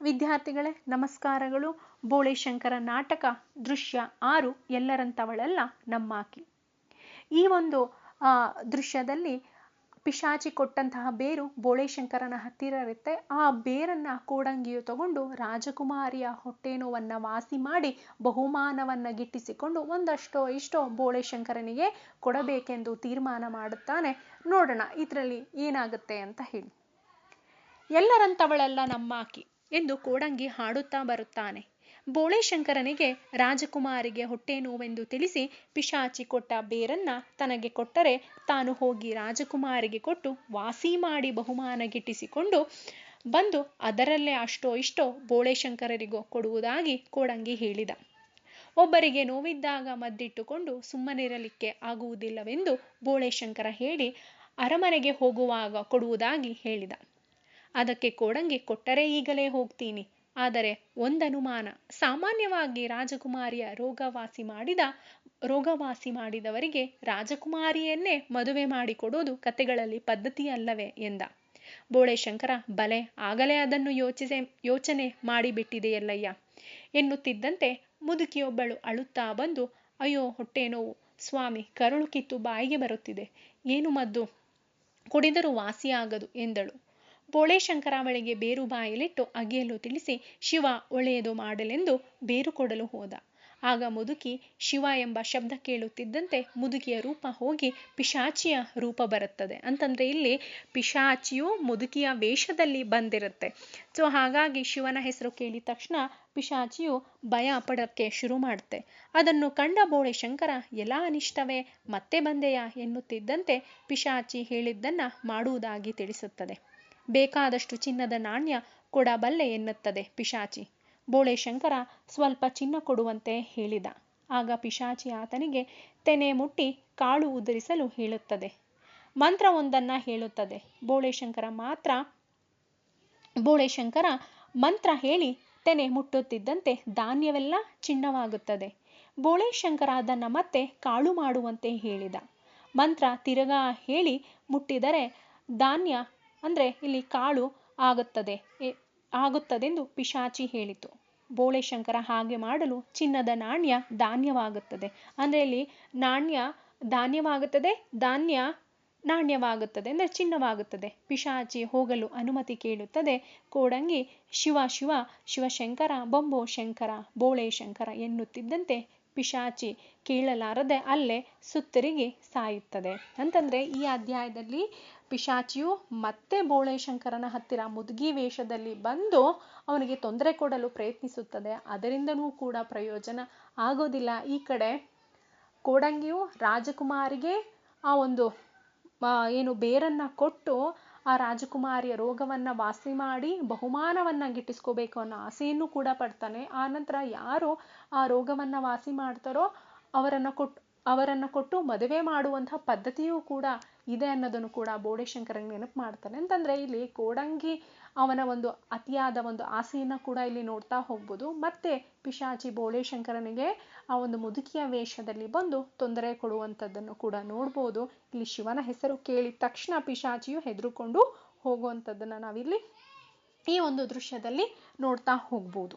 ವಿದ್ಯಾರ್ಥಿಗಳೇ, ನಮಸ್ಕಾರಗಳು. ಬೋಳೆಶಂಕರ ನಾಟಕ, ದೃಶ್ಯ ಆರು ಎಲ್ಲರಂತವಳಲ್ಲ ನಮ್ಮಾಕಿ. ಈ ಒಂದು ದೃಶ್ಯದಲ್ಲಿ ಪಿಶಾಚಿ ಕೊಟ್ಟಂತಹ ಬೇರು ಬೋಳೆಶಂಕರನ ಹತ್ತಿರ ಇರುತ್ತೆ ಆ ಬೇರನ್ನ ಕೋಡಂಗಿಯು ತಗೊಂಡು ರಾಜಕುಮಾರಿಯ ಹೊಟ್ಟೆ ನೋವನ್ನ ವಾಸಿ ಮಾಡಿ ಬಹುಮಾನವನ್ನ ಗಿಟ್ಟಿಸಿಕೊಂಡು ಒಂದಷ್ಟೋ ಇಷ್ಟೋ ಬೋಳೆಶಂಕರನಿಗೆ ಕೊಡಬೇಕೆಂದು ತೀರ್ಮಾನ ಮಾಡುತ್ತಾನೆ. ನೋಡೋಣ, ಇದರಲ್ಲಿ ಏನಾಗುತ್ತೆ ಅಂತ ಹೇಳಿ. ಎಲ್ಲರಂತವಳಲ್ಲ ನಮ್ಮಾಕಿ. ಎಂದು ಕೋಡಂಗಿ ಹಾಡುತ್ತಾ ಬರುತ್ತಾನೆ. ಬೋಳೆಶಂಕರನಿಗೆ ರಾಜಕುಮಾರಿಗೆ ಹೊಟ್ಟೆ ನೋವೆಂದು ತಿಳಿಸಿ ಪಿಶಾಚಿ ಕೊಟ್ಟ ಬೇರನ್ನ ತನಗೆ ಕೊಟ್ಟರೆ ತಾನು ಹೋಗಿ ರಾಜಕುಮಾರಿಗೆ ಕೊಟ್ಟು ವಾಸಿ ಮಾಡಿ ಬಹುಮಾನ ಗಿಟ್ಟಿಸಿಕೊಂಡು ಬಂದು ಅದರಲ್ಲೇ ಅಷ್ಟೋ ಇಷ್ಟೋ ಬೋಳೆಶಂಕರರಿಗೂ ಕೊಡುವುದಾಗಿ ಕೋಡಂಗಿ ಹೇಳಿದ. ಒಬ್ಬರಿಗೆ ನೋವಿದ್ದಾಗ ಮದ್ದಿಟ್ಟುಕೊಂಡು ಸುಮ್ಮನಿರಲಿಕ್ಕೆ ಆಗುವುದಿಲ್ಲವೆಂದು ಬೋಳೆಶಂಕರ ಹೇಳಿ ಅರಮನೆಗೆ ಹೋಗುವಾಗ ಕೊಡುವುದಾಗಿ ಹೇಳಿದ. ಅದಕ್ಕೆ ಕೋಡಂಗಿ ಕೊಟ್ಟರೆ ಈಗಲೇ ಹೋಗ್ತೀನಿ. ಆದರೆ ಒಂದನುಮಾನ, ಸಾಮಾನ್ಯವಾಗಿ ರಾಜಕುಮಾರಿಯ ರೋಗವಾಸಿ ಮಾಡಿದ, ರೋಗವಾಸಿ ಮಾಡಿದವರಿಗೆ ರಾಜಕುಮಾರಿಯನ್ನೇ ಮದುವೆ ಮಾಡಿಕೊಡೋದು ಕತೆಗಳಲ್ಲಿ ಪದ್ಧತಿಯಲ್ಲವೇ ಎಂದ. ಬೋಳೆಶಂಕರ, ಬಲೆ, ಆಗಲೇ ಅದನ್ನು ಯೋಚಿಸೆ, ಯೋಚನೆ ಮಾಡಿಬಿಟ್ಟಿದೆಯಲ್ಲಯ್ಯ ಎನ್ನುತ್ತಿದ್ದಂತೆ ಮುದುಕಿಯೊಬ್ಬಳು ಅಳುತ್ತಾ ಬಂದು, ಅಯ್ಯೋ, ಹೊಟ್ಟೆ ನೋವು. ಸ್ವಾಮಿ, ಕರುಳು ಕಿತ್ತು ಬಾಯಿಗೆ ಬರುತ್ತಿದೆ. ಏನು ಮದ್ದು? ಕುಡಿದರೂ ವಾಸಿಯಾಗದು ಎಂದಳು. ಬೋಳೆಶಂಕರ ಅವಳಿಗೆ ಬೇರು ಬಾಯಲಿಟ್ಟು ಅಗೆಯಲು ತಿಳಿಸಿ ಶಿವ ಒಳ್ಳೆಯದು ಮಾಡಲೆಂದು ಬೇರು ಕೊಡಲು ಹೋದ. ಆಗ ಮುದುಕಿ ಶಿವ ಎಂಬ ಶಬ್ದ ಕೇಳುತ್ತಿದ್ದಂತೆ ಮುದುಕಿಯ ರೂಪ ಹೋಗಿ ಪಿಶಾಚಿಯ ರೂಪ ಬರುತ್ತದೆ. ಅಂತಂದ್ರೆ ಇಲ್ಲಿ ಪಿಶಾಚಿಯು ಮುದುಕಿಯ ವೇಷದಲ್ಲಿ ಬಂದಿರುತ್ತೆ. ಸೊ ಹಾಗಾಗಿ ಶಿವನ ಹೆಸರು ಕೇಳಿದ ತಕ್ಷಣ ಪಿಶಾಚಿಯು ಭಯ ಪಡಕ್ಕೆ ಶುರು ಮಾಡುತ್ತೆ ಅದನ್ನು ಕಂಡ ಬೋಳೆ ಶಂಕರ ಎಲ್ಲ ಅನಿಷ್ಟವೇ? ಮತ್ತೆ ಬಂದೆಯಾ? ಎನ್ನುತ್ತಿದ್ದಂತೆ ಪಿಶಾಚಿ ಹೇಳಿದ್ದನ್ನ ಮಾಡುವುದಾಗಿ ತಿಳಿಸುತ್ತದೆ. ಬೇಕಾದಷ್ಟು ಚಿನ್ನದ ನಾಣ್ಯ ಕೊಡಬಲ್ಲೆ ಎನ್ನುತ್ತದೆ ಪಿಶಾಚಿ. ಬೋಳೆ ಶಂಕರ ಸ್ವಲ್ಪ ಚಿನ್ನ ಕೊಡುವಂತೆ ಹೇಳಿದ. ಆಗ ಪಿಶಾಚಿ ಆತನಿಗೆ ತೆನೆ ಮುಟ್ಟಿ ಕಾಳು ಉದುರಿಸಲು ಹೇಳುತ್ತದೆ. ಮಂತ್ರವೊಂದನ್ನ ಹೇಳುತ್ತದೆ. ಬೋಳೆಶಂಕರ ಮಾತ್ರ ಬೋಳೆಶಂಕರ ಮಂತ್ರ ಹೇಳಿ ತೆನೆ ಮುಟ್ಟುತ್ತಿದ್ದಂತೆ ಧಾನ್ಯವೆಲ್ಲ ಚಿನ್ನವಾಗುತ್ತದೆ. ಬೋಳೆಶಂಕರ ಅದನ್ನ ಮತ್ತೆ ಕಾಳು ಮಾಡುವಂತೆ ಹೇಳಿದ. ಮಂತ್ರ ತಿರುಗಾ ಹೇಳಿ ಮುಟ್ಟಿದರೆ ಧಾನ್ಯ ಅಂದ್ರೆ ಇಲ್ಲಿ ಕಾಳು ಆಗುತ್ತದೆ. ಆಗುತ್ತದೆಂದು ಪಿಶಾಚಿ ಹೇಳಿತು. ಬೋಳೆಶಂಕರ ಹಾಗೆ ಮಾಡಲು ಚಿನ್ನದ ನಾಣ್ಯ ಧಾನ್ಯವಾಗುತ್ತದೆ. ಅಂದ್ರೆ ಇಲ್ಲಿ ನಾಣ್ಯ ಧಾನ್ಯವಾಗುತ್ತದೆ, ಧಾನ್ಯ ನಾಣ್ಯವಾಗುತ್ತದೆ, ಅಂದ್ರೆ ಚಿನ್ನವಾಗುತ್ತದೆ. ಪಿಶಾಚಿ ಹೋಗಲು ಅನುಮತಿ ಕೇಳುತ್ತದೆ. ಕೋಡಂಗಿ ಶಿವ ಶಿವ ಶಿವಶಂಕರ, ಬೊಂಬೋ ಶಂಕರ ಬೋಳೆ ಶಂಕರ ಎನ್ನುತ್ತಿದ್ದಂತೆ ಪಿಶಾಚಿ ಕೀಳಲಾರದೆ ಅಲ್ಲೇ ಸುತ್ತಿರುಗಿ ಸಾಯುತ್ತದೆ. ಅಂತಂದ್ರೆ ಈ ಅಧ್ಯಾಯದಲ್ಲಿ ಪಿಶಾಚಿಯು ಮತ್ತೆ ಬೋಳೆಶಂಕರನ ಹತ್ತಿರ ಮುದುಗಿ ವೇಷದಲ್ಲಿ ಬಂದು ಅವನಿಗೆ ತೊಂದರೆ ಕೊಡಲು ಪ್ರಯತ್ನಿಸುತ್ತದೆ. ಅದರಿಂದನೂ ಕೂಡ ಪ್ರಯೋಜನ ಆಗೋದಿಲ್ಲ. ಈ ಕಡೆ ಕೋಡಂಗಿಯು ರಾಜಕುಮಾರಿಗೆ ಆ ಒಂದು ಏನು ಬೇರನ್ನ ಕೊಟ್ಟು ಆ ರಾಜಕುಮಾರಿಯ ರೋಗವನ್ನು ವಾಸಿ ಮಾಡಿ ಬಹುಮಾನವನ್ನು ಗಿಟ್ಟಿಸ್ಕೋಬೇಕು ಅನ್ನೋ ಆಸೆಯನ್ನು ಕೂಡ ಪಡ್ತಾನೆ. ಆ ನಂತರ ಯಾರು ಆ ರೋಗವನ್ನು ವಾಸಿ ಮಾಡ್ತಾರೋ ಅವರನ್ನು ಕೊಟ್ಟು ಅವರನ್ನ ಕೊಟ್ಟು ಮದುವೆ ಮಾಡುವಂತಹ ಪದ್ಧತಿಯೂ ಕೂಡ ಇದೆ ಅನ್ನೋದನ್ನು ಕೂಡ ಬೋಡೆಶಂಕರನ್ ನೆನಪು ಮಾಡ್ತಾನೆ. ಅಂತಂದ್ರೆ ಇಲ್ಲಿ ಕೋಡಂಗಿ ಅವನ ಒಂದು ಅತಿಯಾದ ಒಂದು ಆಸೆಯನ್ನ ಕೂಡ ಇಲ್ಲಿ ನೋಡ್ತಾ ಹೋಗ್ಬೋದು. ಮತ್ತೆ ಪಿಶಾಚಿ ಬೋಳೇಶಂಕರನಿಗೆ ಆ ಒಂದು ಮುದುಕಿಯ ವೇಷದಲ್ಲಿ ಬಂದು ತೊಂದರೆ ಕೊಡುವಂಥದ್ದನ್ನು ಕೂಡ ನೋಡ್ಬೋದು. ಇಲ್ಲಿ ಶಿವನ ಹೆಸರು ಕೇಳಿದ ತಕ್ಷಣ ಪಿಶಾಚಿಯು ಹೆದರುಕೊಂಡು ಹೋಗುವಂಥದ್ದನ್ನ ನಾವಿಲ್ಲಿ ಈ ಒಂದು ದೃಶ್ಯದಲ್ಲಿ ನೋಡ್ತಾ ಹೋಗ್ಬೋದು.